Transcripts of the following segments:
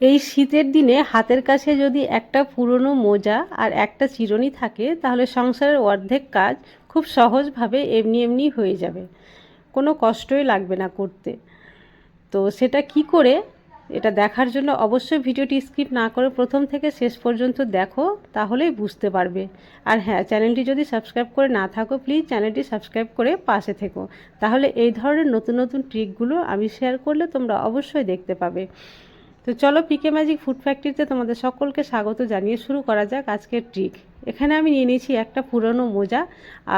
এই শীতের দিনে হাতের কাছে যদি একটা পুরনো মোজা আর একটা চিরুনি থাকে, তাহলে সংসারের অর্ধেক কাজ খুব সহজভাবে এমনি এমনি হয়ে যাবে। কোনো কষ্টই লাগবে না করতে। তো সেটা কি করে? এটা দেখার জন্য অবশ্যই ভিডিওটি স্কিপ না করে প্রথম থেকে শেষ পর্যন্ত দেখো, তাহলেই বুঝতে পারবে। আর হ্যাঁ চ্যানেলটি যদি সাবস্ক্রাইব করে না থাকো প্লিজ চ্যানেলটি সাবস্ক্রাইব করে পাশে থেকো। তাহলে এই ধরনের নতুন নতুন ট্রিকগুলো আমি শেয়ার করলে তোমরা অবশ্যই দেখতে পাবে। তো চলো পিকে ম্যাজিক ফুড ফ্যাক্টরিতে তোমাদের সকলকে স্বাগত জানিয়ে শুরু করা যাক আজকের ট্রিক এখানে আমি নিয়ে নিয়েছি একটা পুরনো মোজা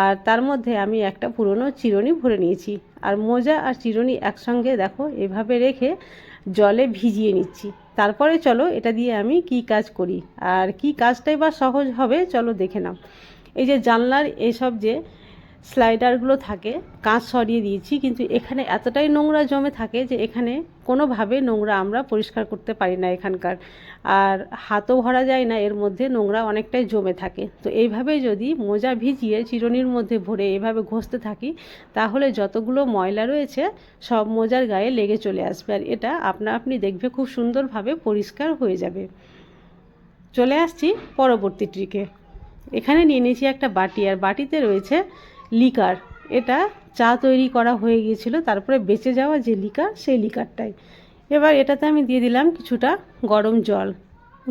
আর তার মধ্যে আমি একটা পুরনো চিরুনি ভরে নিয়েছি। আর মোজা আর চিরুনি একসঙ্গে দেখো এভাবে রেখে জলে ভিজিয়ে নিচ্ছি। তারপরে চলো এটা দিয়ে আমি কি কাজ করি? আর কি কাজটাই বা সহজ হবে চলো দেখে নাও। এই যে জানলার এসব যে স্লাইডারগুলো থাকে। কাঁচ সরিয়ে দিয়েছি, কিন্তু এখানে এতটাই নোংরা জমে থাকে যে এখানে কোনোভাবে নোংরা আমরা পরিষ্কার করতে পারি না এখানকার। আর হাতও ভরা যায় না, এর মধ্যে নোংরা অনেকটাই জমে থাকে। তো এইভাবে যদি মোজা ভিজিয়ে চিরনির মধ্যে ভরে এভাবে ঘষতে থাকি, তাহলে যতগুলো ময়লা রয়েছে, সব মোজার গায়ে লেগে চলে আসবে। আর এটা আপনা আপনি দেখবে খুব সুন্দরভাবে পরিষ্কার হয়ে যাবে। চলে আসছি পরবর্তী ট্রিকে। এখানে নিয়ে নিয়েছি একটা বাটি, আর বাটিতে রয়েছে লিকার। এটা চা তৈরি করা হয়ে গিয়েছিল, তারপরে বেঁচে যাওয়া যে লিকার, সেই লিকারটাই। এবার এটাতে আমি দিয়ে দিলাম কিছুটা গরম জল।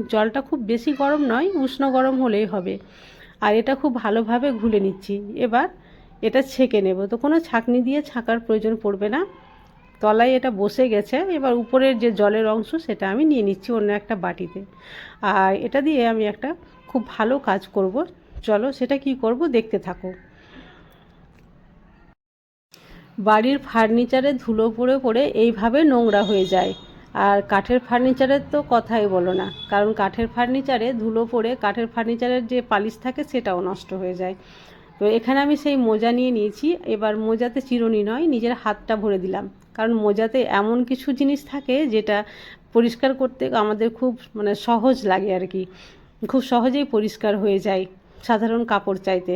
জলটা খুব বেশি গরম নয়, উষ্ণ গরম হলেই হবে। আর এটা খুব ভালোভাবে ঘুলে নিচ্ছি। এবার এটা ছেঁকে নেব। তো কোনো ছাঁকনি দিয়ে ছাঁকার প্রয়োজন পড়বে না। তলায় এটা বসে গেছে। এবার উপরের যে জলের অংশ, সেটা আমি নিয়ে নিচ্ছি অন্য একটা বাটিতে। আর এটা দিয়ে আমি একটা খুব ভালো কাজ করব। চলো সেটা কি করব, দেখতে থাকো। বাড়ির ফার্নিচারে ধুলো পড়ে পড়ে এইভাবে নোংরা হয়ে যায়। আর কাঠের ফার্নিচারের তো কথাই বলো না, কারণ কাঠের ফার্নিচারে ধুলো পড়ে কাঠের ফার্নিচারের যে পালিশ থাকে সেটাও নষ্ট হয়ে যায়। তো এখানে আমি সেই মোজা নিয়ে নিয়েছি, এবার মোজাতে চিরুনি নয়, নিজের হাতটা ভরে দিলাম। কারণ মোজাতে এমন কিছু জিনিস থাকে যেটা পরিষ্কার করতে আমাদের খুব মানে সহজ লাগে আর কি। খুব সহজেই পরিষ্কার হয়ে যায় সাধারণ কাপড় চাইতে।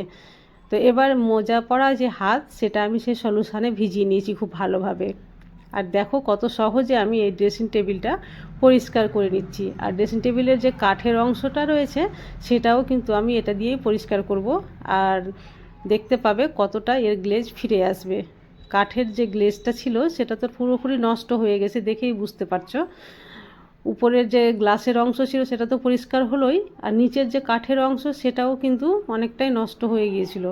তো এবার মোজা পরা যে হাত, সেটা আমি সেই সলিউশানে ভিজিয়ে নিয়েছি খুব ভালোভাবে। আর দেখো কত সহজে আমি এই ড্রেসিং টেবিলটা পরিষ্কার করে নিচ্ছি। আর ড্রেসিং টেবিলের যে কাঠের অংশটা রয়েছে, সেটাও কিন্তু আমি এটা দিয়েই পরিষ্কার করব। আর দেখতে পাবে কতটা এর গ্লেজ ফিরে আসবে। কাঠের যে গ্লেজটা ছিল, সেটা তো পুরোপুরি নষ্ট হয়ে গেছে দেখেই বুঝতে পারছ। উপরের যে গ্লাসের অংশ ছিল সেটা তো পরিষ্কার হলোই, আর নিচের যে কাঠের অংশ সেটাও কিন্তু অনেকটাই নষ্ট হয়ে গিয়েছিল।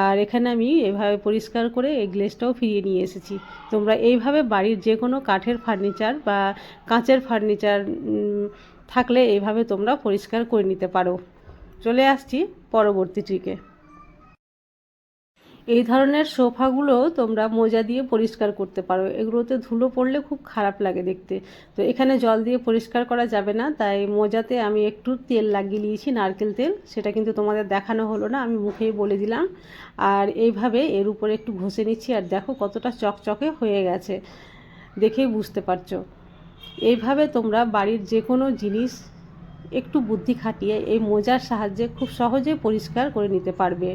আর এখানে আমি এভাবে পরিষ্কার করে এই গ্লেসটাও ফিরিয়ে নিয়ে এসেছি। তোমরা এইভাবে বাড়ির যে কোনো কাঠের ফার্নিচার বা কাঁচের ফার্নিচার থাকলে এইভাবে তোমরা পরিষ্কার করে নিতে পারো। চলে আসছি পরবর্তী ট্রিকে। এই ধরনের সোফাগুলো তোমরা মোজা দিয়ে পরিষ্কার করতে পারো। এগুলোতে ধুলো পড়লে খুব খারাপ লাগে দেখতে। তো এখানে জল দিয়ে পরিষ্কার করা যাবে না, তাই মোজাতে আমি একটু তেল লাগিয়ে নিয়েছি, নারকেল তেল। সেটা কিন্তু তোমাদের দেখানো হলো না, আমি মুখেই বলে দিলাম। আর এইভাবে এর উপরে একটু ঘষে নিচ্ছি, আর দেখো কতটা চকচকে হয়ে গেছে, দেখেই বুঝতে পারছ। এইভাবে তোমরা বাড়ির যে কোনো জিনিস একটু বুদ্ধি খাটিয়ে এই মোজার সাহায্যে খুব সহজে পরিষ্কার করে নিতে পারবে।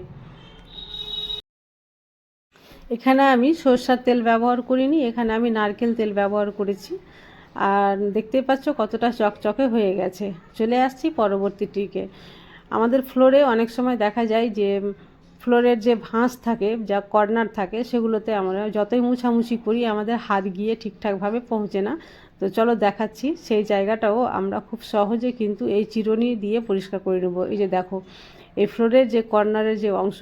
এখানে আমি সর্ষার তেল ব্যবহার করিনি, এখানে আমি নারকেল তেল ব্যবহার করেছি। আর দেখতে পাচ্ছ কতটা চকচকে হয়ে গেছে। চলে আসছি পরবর্তী টিকে আমাদের ফ্লোরে অনেক সময় দেখা যায় যে, ফ্লোরের যে ভাঁজ থাকে, যা কর্নার থাকে, সেগুলোতে আমরা যতই মুছামুছি করি, আমাদের হাত গিয়ে ঠিকঠাকভাবে পৌঁছে না। তো চলো দেখাচ্ছি, সেই জায়গাটাও আমরা খুব সহজে কিন্তু এই চিরুনি দিয়ে পরিষ্কার করে নেব। এই যে দেখো, এই ফ্লোরের যে কর্নারের যে অংশ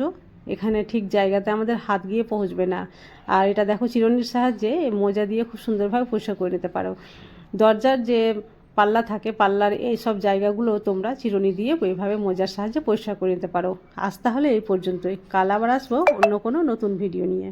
এখানে ঠিক জায়গাতে আমাদের হাত গিয়ে পৌঁছবে না। আর এটা দেখো চিরনির সাহায্যে মোজা দিয়ে খুব সুন্দরভাবে পরিষ্কার করে নিতে পারো। দরজার যে পাল্লা থাকে, পাল্লার এই সব জায়গাগুলো তোমরা চিরুনি দিয়ে এইভাবে মোজার সাহায্যে পরিষ্কার করে নিতে পারো। আজ তাহলে এই পর্যন্তই। কাল আবার আসব অন্য কোনো নতুন ভিডিও নিয়ে।